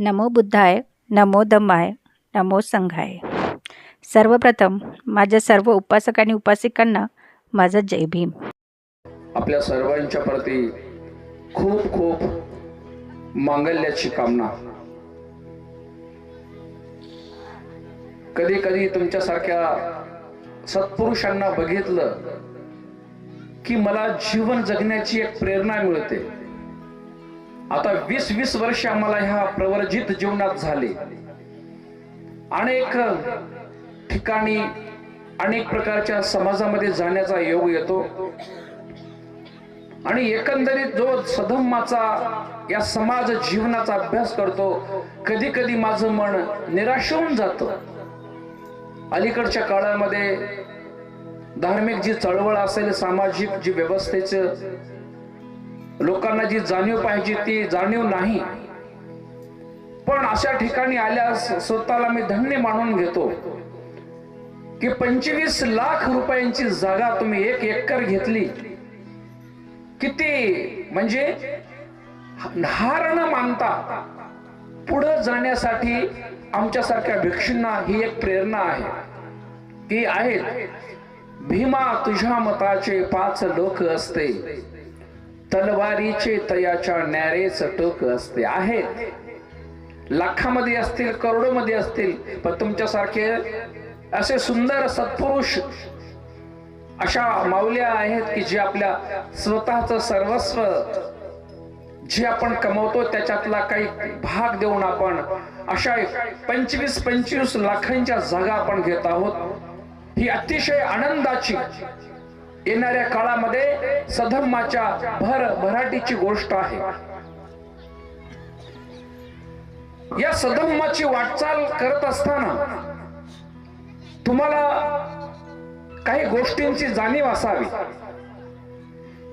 नमो बुद्धाय नमो दमाय नमो संघाय. सर्वप्रथम माझ्या सर्व उपासक आणि उपासिकांना माझा जय भीम. आपल्या सर्वांच्या प्रती खूप खूप मांगल्याची कामना. कधी कधी तुमच्यासारख्या सत्पुरुषांना बघितलं की मला जीवन जगण्याची एक प्रेरणा मिळते. आता वीस वीस वर्ष आम्हाला ह्या प्रवर्जित जीवनात झाले. अनेक ठिकाणी अनेक प्रकारच्या समाजामध्ये जाण्याचा योग येतो. आणि एकंदरीत जो सधम्माचा या समाज जीवनाचा अभ्यास करतो कधी कधी माझं मन निराश होऊन जात. अलीकडच्या काळामध्ये धार्मिक जी चळवळ असेल सामाजिक जी व्यवस्थेचं लोकांना जी जाणीव पाहिजे ती जाणीव नाही. पण अशा ठिकाणी आल्यास स्वतःला मी धन्य मानून घेतो की पंचवीस लाख रुपयांची जागा तुम्ही एक एकर घेतली. किती? म्हणजे हार न मानता पुढे जाण्यासाठी आमच्यासारख्या भिक्षूंना ही एक प्रेरणा आहे. की आहेत. भीमा तुझ्या मताचे पाच लोक असते. तलवारीचे तयाच्या नॅरेच टोक असते आहेत. लाखामध्ये असतील करोडो मध्ये असतील पण तुमच्यासारखे असे सुंदर सत्पुरुष अशा माऊल्या आहेत की जे आपल्या स्वतःच सर्वस्व जे आपण कमवतो त्याच्यातला काही भाग देऊन आपण अशा पंचवीस पंचवीस लाखांच्या जागा आपण घेत आहोत. ही अतिशय आनंदाची येणाऱ्या काळामध्ये सधम्माच्या भर भराटीची गोष्ट आहे. या सधम्माची वाटचाल करत असताना तुम्हाला काही गोष्टींची जाणीव असावी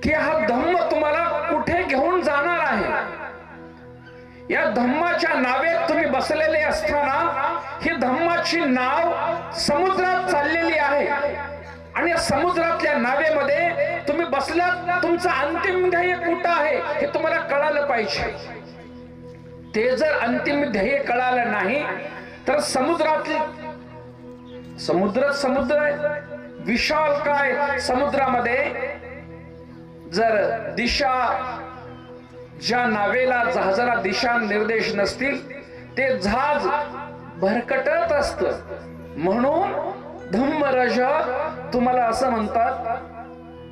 की हा धम्म तुम्हाला कुठे घेऊन जाणार आहे? या धम्माच्या नावेत तुम्ही बसलेले असताना ही धम्माची नाव समुद्रात चाललेली आहे. आणि या समुद्रातल्या नावेमध्ये तुम्ही बसलात तुमचं अंतिम ध्येय कुठं आहे हे तुम्हाला कळालं पाहिजे. ते जर अंतिम ध्येय कळालं नाही तर समुद्रातली समुद्र समुद्र आहे विशाल काय समुद्रामध्ये? जर दिशा ज्या नावेला जहाजाला दिशा निर्देश नसतील ते जहाज भरकटत असत. म्हणून धम्मराजा तुम्हाला असं म्हणतात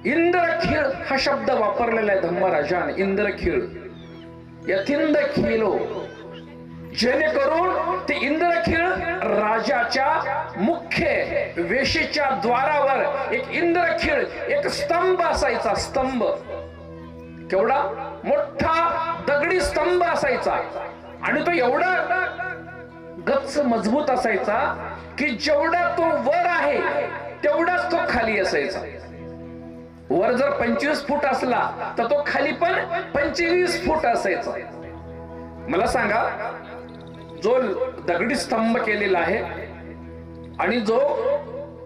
इंद्रखीळ हा शब्द वापरलेला आहे धम्मराजाने इंद्रखीळ. यथिंद खिलो जेणेकरून ते इंद्रखीळ राजाच्या मुख्य वेशीच्या द्वारावर एक इंद्रखीळ एक स्तंभ असायचा स्तंभ. केवढा? मोठा दगडी स्तंभ असायचा. आणि तो एवढा गच्च मजबूत असायचा की जेवढा तो वर आहे तेवढाच तो खाली असायचा. वर जर पंचवीस फूट असला तर तो खाली पण पंचवीस फूट असायचा. मला सांगा जो दगडी स्तंभ केलेला आहे आणि जो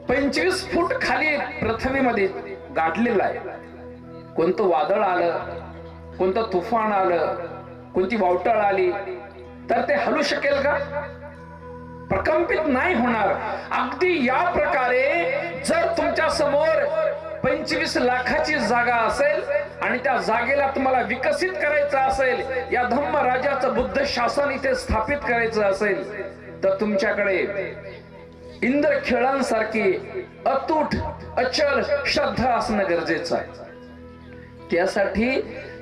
पंचवीस फूट खाली पृथ्वीमध्ये गाठलेला आहे कोणतं वादळ आलं कोणतं तुफान आलं कोणती वावटळ आली तर ते हलू शकेल का? प्रकंपित नाही होणार. अगदी या प्रकारे जर तुमच्यासमोर पंचवीस लाखाची जागा असेल आणि त्या जागेला तुम्हाला विकसित करायचं असेल या धम्म राजाचं बुद्ध शासन इथे स्थापित करायचं असेल तर तुमच्याकडे इंद्र खेळांसारखी अतूट अचल श्रद्धा असणं गरजेचं आहे. त्यासाठी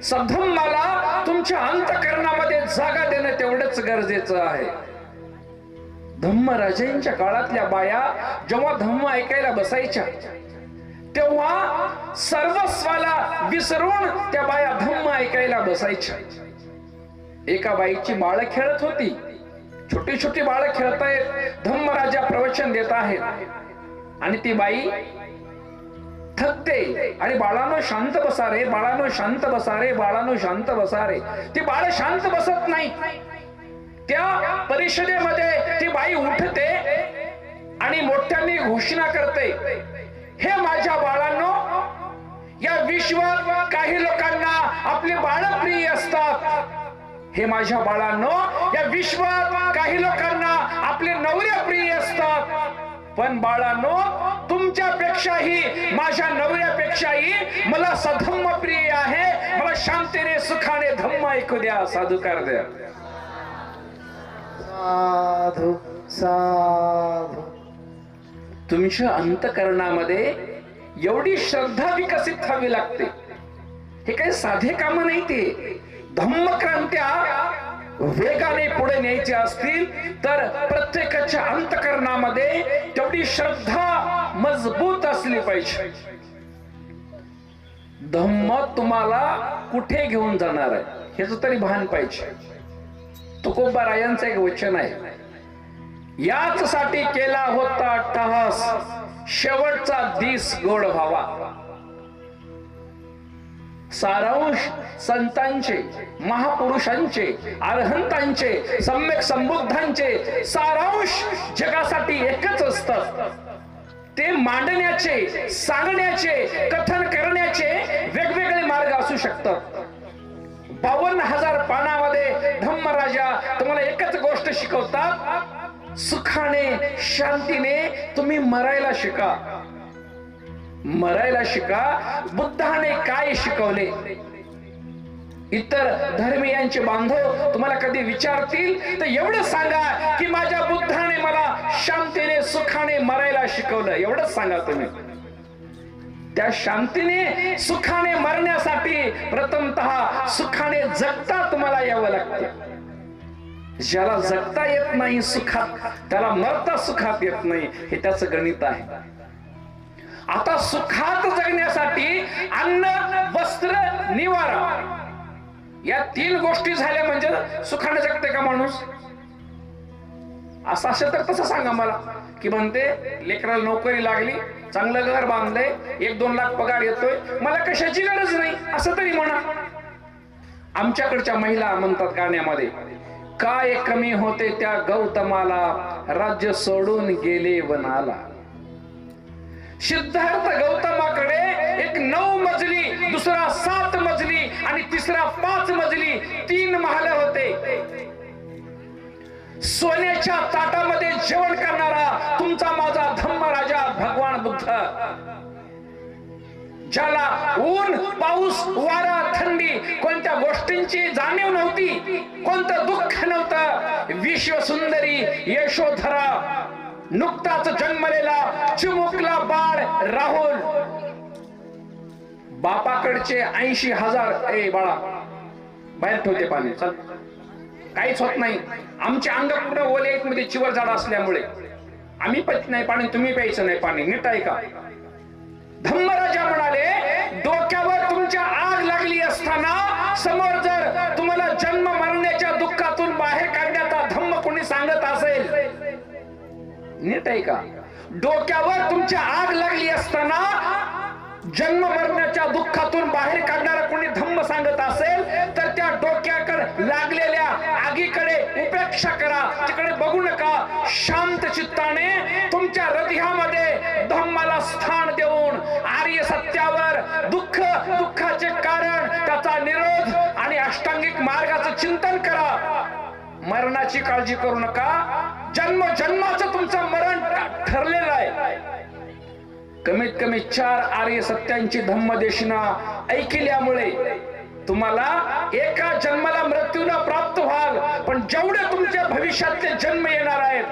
सधम्माला तुमच्या अंतकरणामध्ये जागा देणं तेवढंच गरजेचं आहे. धम्म राजांच्या काळातल्या बाया जेव्हा धम्म ऐकायला बसायच्या तेव्हा सर्वस्वाला विसरून त्या बाया धम्म ऐकायला बसायच्या. एका बाईची बाळ खेळत होती. छोटी छोटी बाळ खेळतायत धम्मराजा प्रवचन देत आहेत. आणि ती बाई थकते आणि बाळानो शांत बसा रे बाळानो शांत बसा रे बाळानो शांत बसा रे. ती बाळ शांत बसत नाही. त्या परिषदेमध्ये ती बाई उठते आणि मोठ्यांनी घोषणा करते हे माझ्या बाळांनो या विश्वात काही लोकांना आपली बाळ प्रिय असतात. हे माझ्या बाळांनो या विश्वात काही लोकांना आपले नवऱ्या प्रिय असतात. पण बाळांनो तुमच्यापेक्षाही माझ्या नवऱ्यापेक्षाही मला सधम्म प्रिय आहे. मला शांतीने सुखाने धम्म ऐकू द्या साधुकार द्या. साधू साधू. तुमच्या अंतकरणामध्ये एवढी श्रद्धा विकसित व्हावी लागते. हे काही साधे काम नाही ते. धम्मक्रांत्या वेगाने पुढे न्यायचे असतील तर प्रत्येकाच्या अंतकरणामध्ये तेवढी श्रद्धा मजबूत असली पाहिजे. धम्म तुम्हाला कुठे घेऊन जाणार आहे? ह्याच तरी भान पाहिजे. तुकोबारायांचं एक वचन आहे. याच साठी केला होता अट्टहास शेवटचा दिस गोड व्हावा. सारांश संतांचे महापुरुषांचे अरहंतांचे सम्यक संबुद्धांचे सारांश जगासाठी एकच असत. ते मांडण्याचे सांगण्याचे कथन करण्याचे वेगवेगळे मार्ग असू शकतात. बावन्न हजार पानामध्ये गोष्ट शिकवतात सुखाने शांतीने तुम्ही मरायला शिका. मरायला शिका बुद्धाने काय शिकवले? इतर धर्मीयांचे बांधव तुम्हाला कधी विचारतील? तर एवढं सांगा की माझ्या बुद्धाने मला शांतीने सुखाने मरायला शिकवलं. एवढंच सांगा तुम्ही. त्या शांतीने सुखाने मरण्यासाठी प्रथमतः सुखाने जगता तुम्हाला यावं लागतं. ज्याला जगता येत नाही सुखात त्याला मरता सुखात येत नाही हे त्याचं गणित आहे. आता सुखात जगण्यासाठी अन्न वस्त्र निवारा या तीन गोष्टी झाल्या म्हणजे सुखाने जगते का माणूस? असं असेल तर तसं सांगा मला. की म्हणते लेकराला नोकरी लागली चांगलं घर बांधलंय एक दोन लाख पगार येतोय मला कशाची गरज नाही? असं तरी म्हणा. आमच्याकडच्या महिला म्हणतात गाण्यामध्ये काय कमी होते त्या गौतमाला? राज्य सोडून गेले वनाला. सिद्धार्थ गौतमाकडे एक नऊ मजली दुसरा सात मजली आणि तिसरा पाच मजली तीन महाल होते. सोन्याच्या ताटामध्ये जेवण करणारा तुमचा माझा धम्मराजा भगवान बुद्ध. ज्याला ऊन पाऊस वारा थंडी कोणत्या गोष्टींची जाणीव नव्हती कोणतं दुःख नव्हतं विश्वसुंदरी यशोधरा नुकताच जन्मलेला चिमुकला बाळ राहुल. बापाकडचे ऐंशी हजार ए बाळा बाहेर ठेवते पाणी चल. काहीच होत नाही. आमचे अंग पूर्ण ओले आहेत मध्ये चिवर झाड असल्यामुळे. आम्ही पत नाही पाणी तुम्ही प्यायचं नाही पाणी नीट ऐका. का धम्मराजा म्हणाले डोक्यावर तुमच्या आग लागली असताना समोर जर तुम्हाला जन्म मरण्याच्या दुःखातून बाहेर काढण्याचा धम्म कोणी सांगत असेल नीट आहे का? डोक्यावर तुमच्या आग लागली असताना जन्म मरण्याच्या दुःखातून बाहेर काढणारा कोणी धम्म सांगत असेल तर त्या डोक्याकडे लागलेल्या आगीकडे उपेक्षा करा. तिकडे बघू नका. शांत चित्ताने तुमच्या हृदयामध्ये धम्माला स्थान देऊन आर्य सत्यावर दुःख दुःखाचे कारण त्याचा निरोध आणि अष्टांगिक मार्गाचं चिंतन करा. मरणाची काळजी करू नका. जन्म जन्माचं तुमचं मरण ठरलेलं आहे. कमीत कमी चार आर्य सत्यांची धम्मदेशना ऐकल्यामुळे तुम्हाला एका जन्माला मृत्यू न प्राप्त व्हाल पण जेवढे तुमच्या भविष्यातले जन्म येणार आहेत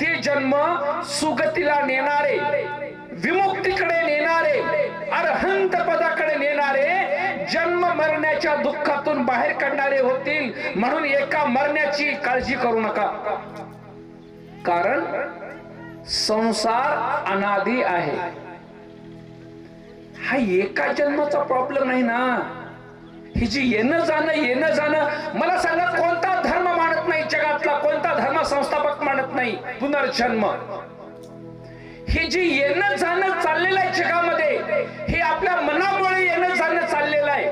ते जन्म सुगतीला नेणारे विमुक्तीकडे नेणारे अरहंत पदाकडे नेणारे जन्म मरण्याच्या दुःखातून बाहेर काढणारे होतील म्हणून एका मरण्याची काळजी करू नका. कारण संसार अनादी आहे. हा एका जन्माचा प्रॉब्लेम नाही ना. ही जी येणं जाणं येणं जाणं मला सांगा कोणता धर्म मानत नाही जगातला कोणता धर्म संस्थापक मानत नाही? पुनर्जन्म. हे जी येणं जाणं चाललेलं आहे जगामध्ये हे आपल्या मनामुळे येणं जाणं चाललेलं आहे.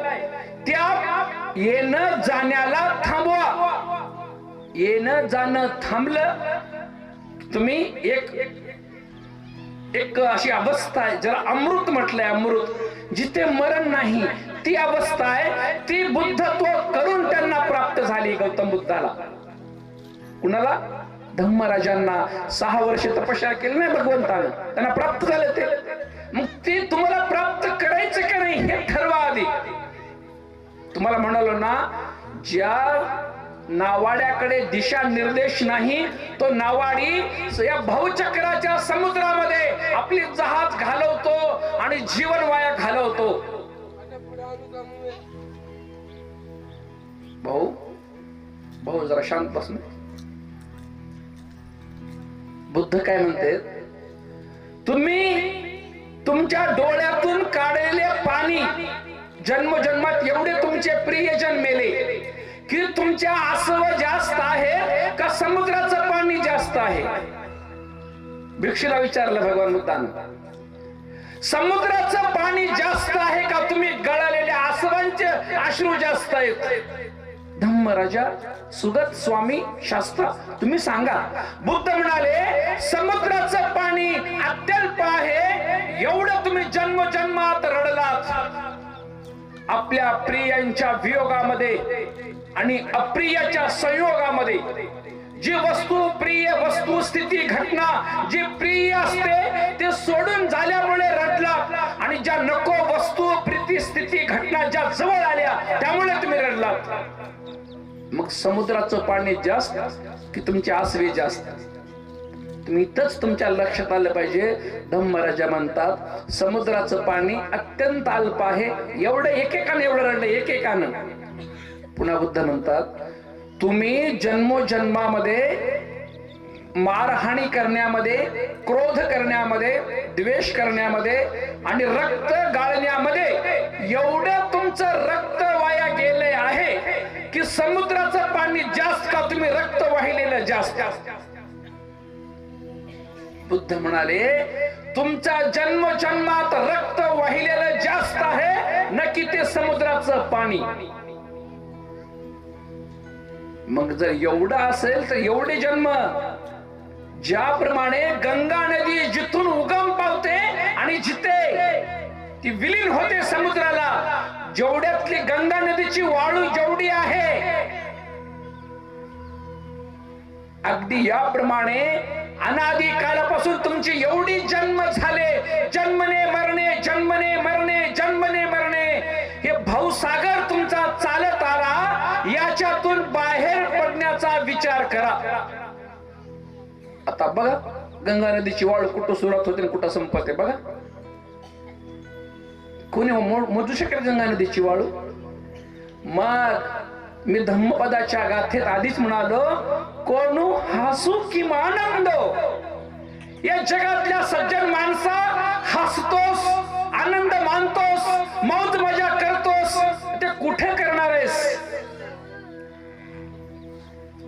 त्या येणं जाण्याला थांबवा. येणं जाणं थांबलं तुम्ही एक एक अशी अवस्था आहे. ज्याला अमृत म्हटलंय अमृत. जिथे मरण नाही ती अवस्था आहे ती बुद्धत्व करून त्यांना प्राप्त झाली गौतम बुद्धाला. कुणाला? धम्मराजांना. सहा वर्ष तपश्चर्या केली नाही भगवंतानं. त्यांना प्राप्त झालं ते. मग ते तुम्हाला प्राप्त करायचं का नाही हे ठरवा आधी. तुम्हाला म्हणालो ना ज्या नावाड्याकडे दिशा निर्देश नाही तो नावाडी या भाऊचक्राच्या समुद्रामध्ये आपली जहाज घालवतो आणि जीवन वाया घालवतो. भाऊ? भाऊ जरा शांत बस ना. बुद्ध काय म्हणते? तुम्ही तुमच्या डोळ्यातून काढलेले पाणी जन्मजन्मात एवढे तुमचे प्रियजन मेले की तुमच्या आसव जास्त आहे का समुद्राचं पाणी जास्त आहे? भिक्षुला विचारलं भगवान बुद्धानं. समुद्राचं पाणी जास्त आहे का? तुम्ही गळालेल्या आसवांचे अश्रू जास्त आहेत. धम्मराजा सुगत स्वामी शास्त्र तुम्ही सांगा. बुद्ध म्हणाले समुद्राचं पाणी अत्यल्प आहे एवढं तुम्ही जन्म जन्मात रडलात. आपल्या प्रियांच्या वियोगामध्ये आणि अप्रियाच्या संयोगामध्ये जी वस्तू प्रिय वस्तुस्थिती घटना जी प्रिय असते ते सोडून झाल्यामुळे रडला. आणि ज्या नको वस्तू प्रीती स्थिती घटना ज्या जवळ आल्या त्यामुळे तुम्ही रडलात. मग समुद्राचं पाणी जास्त की तुमची आसवे जास्त? तुम्ही इथंच तुमच्या लक्षात आलं पाहिजे. धम्मराजा म्हणतात समुद्राचं पाणी अत्यंत अल्प आहे. एवढं एकेकानं एवढं रडलं एकेकानं. पुन्हा बुद्ध म्हणतात तुम्ही जन्मोजन्मामध्ये मारहाणी करण्यामध्ये क्रोध करण्यामध्ये द्वेष करण्यामध्ये आणि रक्त गाळण्यामध्ये एवढं तुमचं रक्त वाया गेले आहे की समुद्राचं पाणी जास्त का तुम्ही रक्त वाहिलेलं जास्त? बुद्ध म्हणाले तुमचा जन्म जन्मात रक्त वाहिलेलं जास्त आहे न की ते समुद्राचं पाणी? मग जर एवढं असेल तर एवढे जन्म. ज्याप्रमाणे गंगा नदी जिथून उगम पावते आणि जिथे ती विलीन होते समुद्राला जेवढ्यातली गंगा नदीची वाळू जेवढी आहे अगदी याप्रमाणे अनादी कालापासून तुमची एवढी जन्म झाले. जन्मने मरणे जन्मने मरणे जन्मने मरणे. हे भाऊसागर करा. आता बघा गंगा नदीची वाळ कुठं सुरुवात होते कुठं संपते बघा. कोणी हो, मोजू शकेल गंगा नदीची वाळू मग मी धम्मपदाच्या गाथेत आधीच म्हणालो कोणू हसू कि आनंद या जगातल्या सज्जन माणसा हसतोस आनंद मानतोस मौज मजा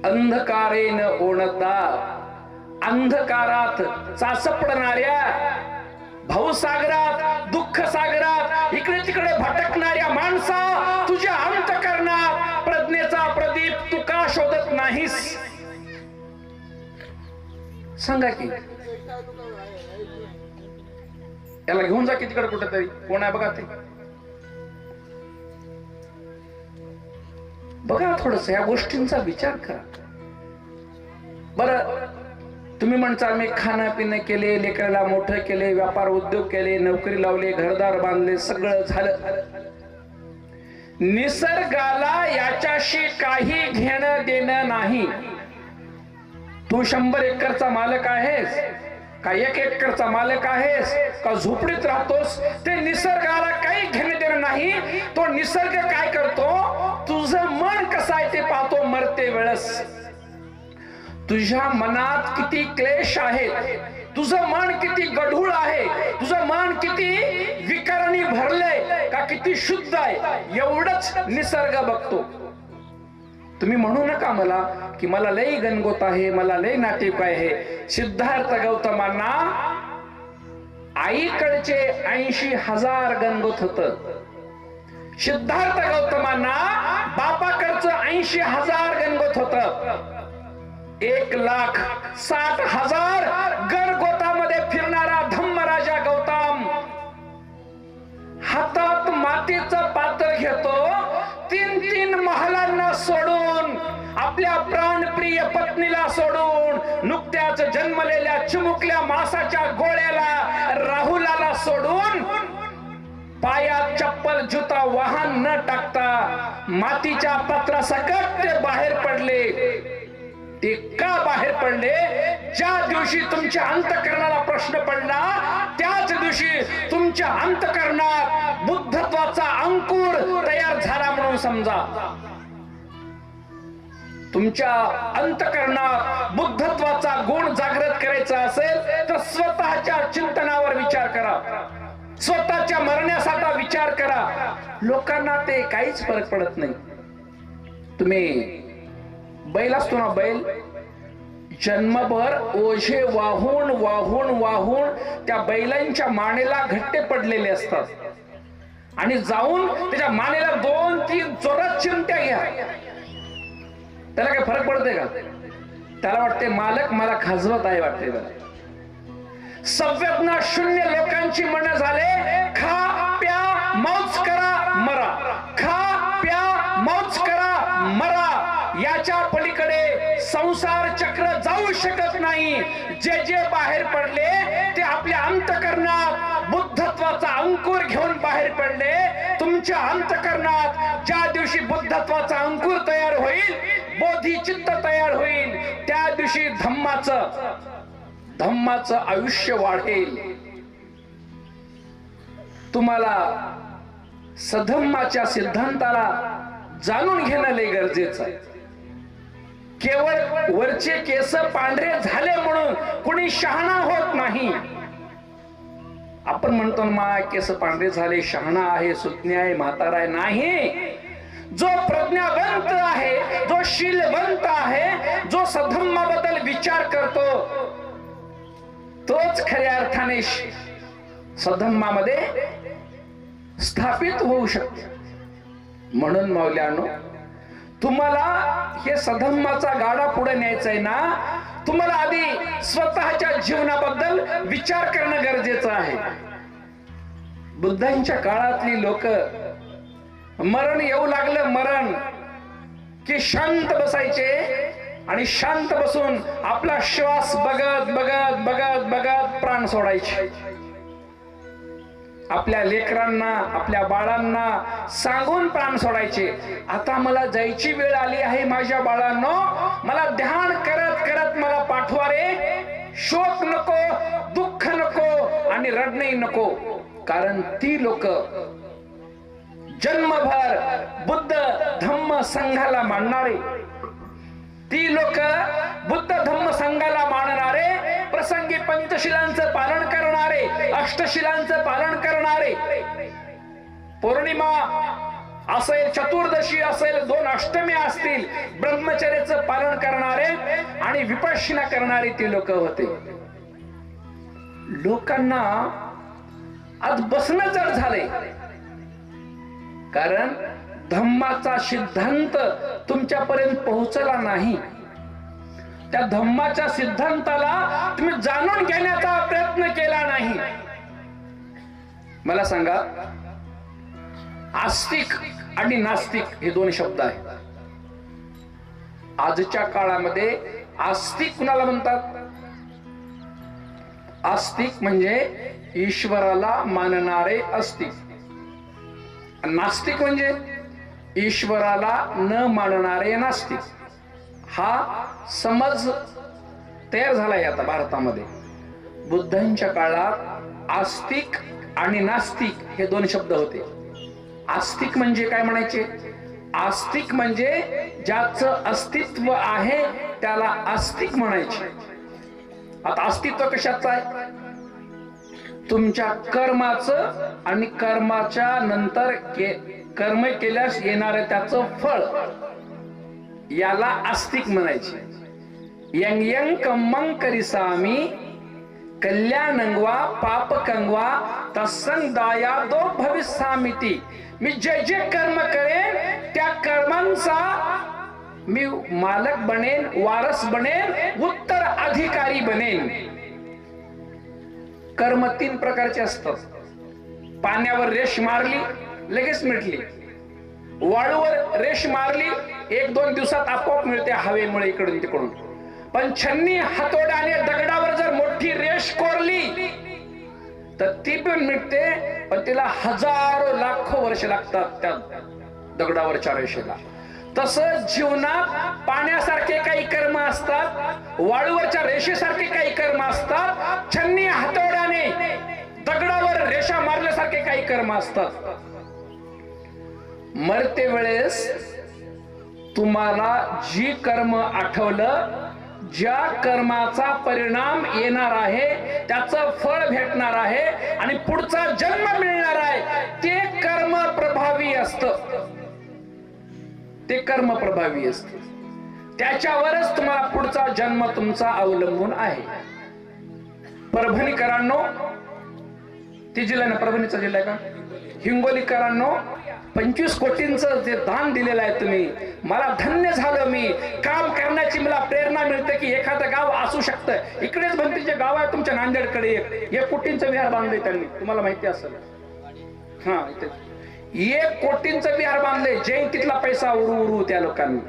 अंधकारेन ओणता अंधकारात चासपडणाऱ्या भाऊसागरात दुःख सागरात इकडे तिकडे भटकणाऱ्या माणसा तुझ्या अंत करणार प्रज्ञेचा प्रदीप तू का शोधत नाहीस? सांगा की. याला घेऊन जा की तिकडे कुठेतरी. कोण आहे बघा ते? बघा थोडस या गोष्टींचा विचार करा. बर तुम्ही म्हणता मी खाणं पिणं केले लेकराला मोठं केले व्यापार उद्योग केले नोकरी लावले घरदार बांधले सगळं झालं. निसर्गाला याच्याशी काही घेणं देणं नाही. तू शंभर एकरचा मालक आहेस? का एक एकरचा मालक आहेस? का झोपडीत राहतोस? ते निसर्गाला काही घेणं देणं नाही. तो निसर्ग काय करतो? तुझं मन कसं आहे ते पाहतो मरते वेळस. तुझ्या मनात किती क्लेश आहेत तुझं मन किती गढूळ आहे तुझं मन किती विकारांनी भरलंय का किती शुद्ध आहे एवढंच निसर्ग बघतो. तुम्ही म्हणू नका मला की मला लय गणगोत आहे मला लय नाटेक आहे. सिद्धार्थ गौतमांना आईकडचे ऐंशी हजार गणगोत होत. सिद्धार्थ गौतमांना बापाकडचं ऐंशी हजार गणगोत होत. एक लाख सात हजार गणगोतामध्ये फिरणारा धम्मराजा गौतम. हातात मातीच पात्र घेतो तीन तीन महालांना सोडून आपल्या प्राणप्रिय पत्नीला सोडून नुकत्याच जन्मलेल्या चिमुकल्या मासाच्या गोळ्याला राहुलाला सोडून पायात चप्पल जुता वाहन न टाकता मातीच्या पत्रासकट ते बाहेर पडले. ते का बाहेर पडले? ज्या दिवशी तुमच्या अंतकरणाला प्रश्न पडला त्याच दिवशी तुमच्या अंतकरणात बुद्धत्वाचा अंकुर तयार झाला म्हणून समजा. तुमच्या अंतकरणात बुद्धत्वाचा गुण जागृत करायचा असेल तर स्वतःच्या चिंतनावर विचार करा. स्वतःच्या मरण्यासाठी विचार करा. लोकांना ते काहीच फरक पडत नाही. तुम्ही बैल असतो ना बैल? जन्मभर ओझे वाहून वाहून वाहून त्या बैलांच्या मानेला घट्टे पडलेले असतात. आणि जाऊन त्याच्या मानेला दोन तीन जोरात चिमट्या घ्या. त्याला काय फरक पडते का? त्याला वाटते मालक मला खाजवत आहे वाटते त्याला संवेदना शून्य लोकांची मन झाले. खा प्या मौज करा मरा. खा प्या मौज करा मरा. याच्या पलीकडे संसार चक्र जाऊ शकत नाही. जे जे बाहेर पडले ते आपल्या अंतकरणात बुद्धत्वाचा अंकुर घेऊन बाहेर पडले. तुमच्या अंतकरणात ज्या दिवशी बुद्धत्वाचा अंकुर तयार होईल बोधी चित्त तयार होईल त्या दिवशी धम्माचं धम्माचं आयुष्य वाढेल. तुम्हाला सधम्माच्या सिद्धांताला जाणून घेणं लय गरजेचं आहे. केवळ वरचे केस पांढरे झाले म्हणून कुणी शहाणा होत नाही. आपण म्हणतो ना मा केस पांढरे झाले शहाणा आहे सुज्ञ आहे म्हातारा आहे नाही. जो प्रज्ञावंत आहे जो शीलवंत आहे जो सधम्माबद्दल विचार करतो तोच खऱ्या अर्थाने सधम्मामध्ये स्थापित होऊ शकतो. म्हणून माऊल्यानो तुम्हाला हे सधम्माचा गाडा पुढे न्यायचा आहे ना तुम्हाला आधी स्वतःच्या जीवनाबद्दल विचार करणं गरजेचं आहे. बुद्धांच्या काळातली लोक मरण येऊ लागलं मरण की शांत बसायचे आणि शांत बसून आपला श्वास बघत बघत बघत बघत प्राण सोडायचे. आपल्या लेकरांना आपल्या बाळांना सांगून प्राण सोडायचे. आता मला जायची वेळ आली आहे माझ्या बाळांनो. मला ध्यान करत करत मला पाठवा रे. शोक नको दुःख नको आणि रडणे नको. कारण ती लोक जन्मभर बुद्ध धम्म संघाला मानणारे. ती लोक बुद्ध धम्म संघाला मानणारे प्रसंगी पंचशिलांचं पालन करणारे अष्टशिलांचं पालन करणारे. पौर्णिमा असेल चतुर्दशी असेल दोन अष्टमी असतील ब्रह्मचर्याचं पालन करणारे आणि विपश्यना करणारे ते लोक होते. लोकांना आज बसणं जड झालंय. कारण धम्माचा सिद्धांत तुमच्यापर्यंत पोहोचला नाही. त्या धम्माच्या सिद्धांताला तुम्ही जाणून घेण्याचा प्रयत्न केला नाही. मला सांगा आस्तिक आणि नास्तिक हे दोन शब्द आहेत. आजच्या काळामध्ये आस्तिक कुणाला म्हणतात? आस्तिक म्हणजे ईश्वराला मानणारे अस्तिक नास्तिक म्हणजे? ईश्वराला न मानणारे नास्तिक. हा समज तयार झालाय आता भारतामध्ये. बुद्धांच्या काळात आस्तिक आणि नास्तिक हे दोन शब्द होते. आस्तिक म्हणजे काय म्हणायचे? आस्तिक म्हणजे ज्याचं अस्तित्व आहे त्याला आस्तिक म्हणायचे. आता अस्तित्व कशाचं आहे? तुमच्या कर्माचं आणि कर्माच्या नंतर के कर्म केल्यास येणार त्याचं फळ. याला आस्तिक म्हणायचे. यंग यंग कम्मंग करिसामी कल्याणंगवा पाप कंगवा तत्संग दाया दो भविष्यामिती. मी जे जे कर्म करेन त्या कर्मांचा मी मालक बनेन वारस बनेन उत्तर अधिकारी बनेन. कर्म तीन प्रकारचे असतात. पाण्यावर रेष मारली लगेच मिटली. वाळूवर रेष मारली एक दोन दिवसात आपोआप मिळते हवेमुळे इकडून तिकडून. पण छन्नी हातोड्याने दगडावर जर मोठी रेष कोरली तर ती पण मिटते पण तिला हजारो लाखो वर्ष लागतात त्या दगडावरच्या रेषेला. तसंच जीवनात पाण्यासारखे काही कर्म असतात वाळूवरच्या रेषेसारखे काही कर्म असतात छन्नी हातोड्याने दगडावर रेषा मारल्यासारखे काही कर्म असतात. मरते वेळेस तुम्हाला जी कर्म आठवलं ज्या कर्माचा परिणाम येणार आहे त्याचं फळ भेटणार आहे आणि पुढचा जन्म मिळणार आहे ते कर्म प्रभावी असत. ते कर्म प्रभावी असत. त्याच्यावरच तुम्हाला पुढचा जन्म तुमचा अवलंबून आहे. परभणीकरांनो ती जिल्हा ना परभणीचा जिल्हा का? हिंगोलीकरांनो पंचवीस कोटींचं जे दान दिलेलं आहे तुम्ही मला धन्य झालं मी. काम करण्याची मला प्रेरणा मिळते की एखादं गाव असू शकतं. इकडेच भंतीचे गाव आहे तुमच्या नांदेडकडे एक. कोटींचं विहार बांधले त्यांनी. तुम्हाला माहिती असेल. हा एक कोटींचं विहार बांधले जयंतीतला पैसा उरू उरू त्या लोकांनी.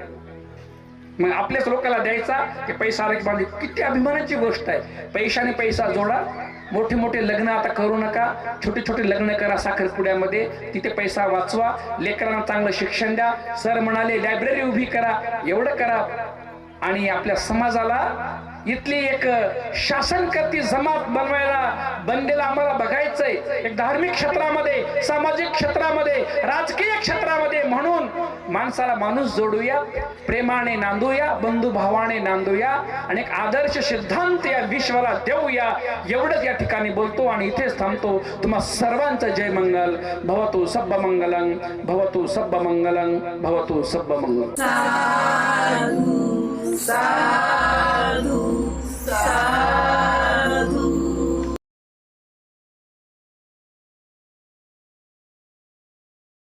मग आपल्याच लोकांना द्यायचा की पैसा आला बांधले. किती अभिमानाची गोष्ट आहे. पैशाने पैसा जोडा. मोठे मोठे लग्न आता करू नका. छोटे छोटे लग्न करा साखरपुड्यामध्ये. तिथे पैसा वाचवा. लेकरांना चांगलं शिक्षण द्या. सर म्हणाले लायब्ररी उभी करा. एवढं करा. आणि आपल्या समाजाला इथली एक शासनकर्ती जमात बनवायला बनलेला आम्हाला बघायचंय. एक धार्मिक क्षेत्रामध्ये सामाजिक क्षेत्रामध्ये राजकीय क्षेत्रामध्ये म्हणून माणसाला माणूस जोडूया प्रेमाने नांदूया बंधुभावाने नांदूया आणि एक आदर्श सिद्धांत या विश्वाला देऊया. एवढंच या ठिकाणी बोलतो आणि इथेच थांबतो. तुम्हा सर्वांचं जय मंगल. भवतु सब्ब मंगलंग भवतु सब्ब मंगलंग भवतु सब्ब मंगल. साधू